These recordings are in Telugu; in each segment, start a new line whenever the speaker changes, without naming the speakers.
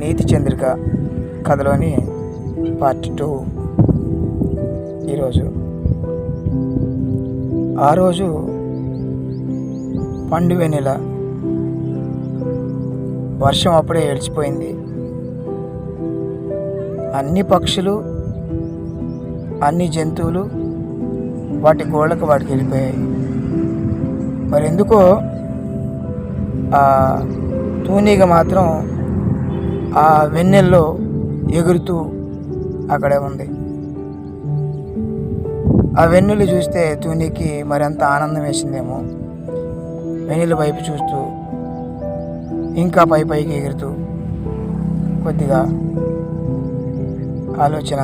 నీతి చంద్రిక కథలోని పార్ట్ టూ. ఈరోజు. ఆ రోజు పండు వెన్నెల వర్షం అప్పుడే ఏడ్చిపోయింది. అన్ని పక్షులు అన్ని జంతువులు వాటి గోళ్ళకు వాటికి వెళ్ళిపోయాయి. మరి ఎందుకో ఆ తూనీగ మాత్రం ఆ వెన్నెల్లో ఎగురుతూ అక్కడే ఉంది. ఆ వెన్నెలు చూస్తే తూనికి మరింత ఆనందం వేసిందేమో. వెన్నెల వైపు చూస్తూ ఇంకా పై పైకి ఎగురుతూ కొద్దిగా ఆలోచన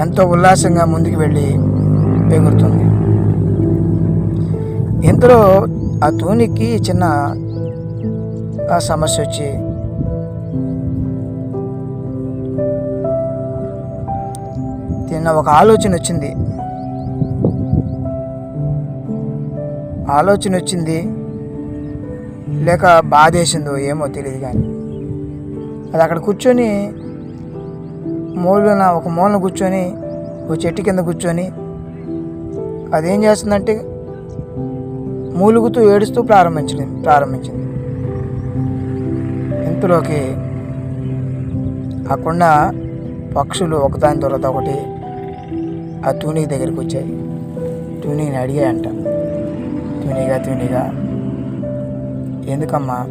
ఎంతో ఉల్లాసంగా ముందుకు వెళ్ళి ఎగురుతుంది. ఇంతలో ఆ తూనికి చిన్న ఆ సమస్య వచ్చి తిన్న ఒక ఆలోచన వచ్చింది. ఆలోచన వచ్చింది. లేక బాధేసిందో ఏమో తెలియదు కానీ. అది అక్కడ కూర్చొని మూలన ఒక మూలన కూర్చొని ఒక చెట్టు కింద కూర్చొని అదేం చేస్తుందంటే మూలుగుతూ ఏడుస్తూ ప్రారంభించింది ప్రారంభించింది. ఇంతలోకి ఆ కొండ పక్షులు ఒకదాని తర్వాత ఒకటి ఆ తూనికి దగ్గరికి వచ్చాయి. తూనిని అడిగాయంట. తూనిగా తూనిగా ఎందుకమ్మా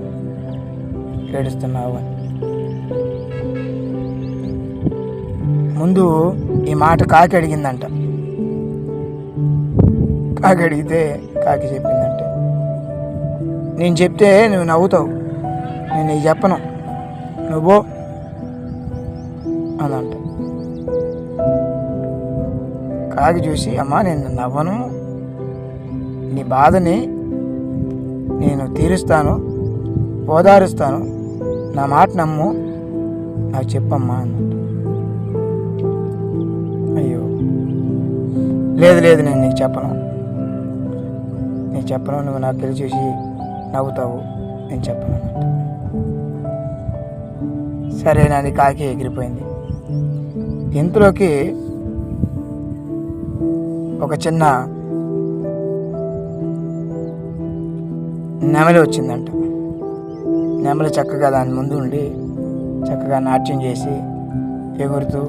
ఏడుస్తున్నావు? అని ముందు ఈ మాట కాకి అడిగిందంట. కాకి అడిగితే కాకి చెప్పిందంటే. నేను చెప్తే నువ్వు నవ్వుతావు. నేను నీకు చెప్పను. నువ్వు అనంట కాకి చూసి అమ్మా నేను నవ్వను. నీ బాధని నేను తీరుస్తాను ఓదారుస్తాను. నా మాట నమ్ము. నాకు చెప్పమ్మా అన్నట్టు అయ్యో. లేదు లేదు నేను నీకు చెప్పను. నేను చెప్పను నువ్వు నాకు తెలిసి చూసి నవ్వుతావు. నేను చెప్పను అన్నట్టు. సరేనని కాకి ఎగిరిపోయింది. ఇంతలోకి ఒక చిన్న నెమలి వచ్చిందంట. నెమలి చక్కగా దాని ముందు ఉండి చక్కగా నాట్యం చేసి ఎగురుతూ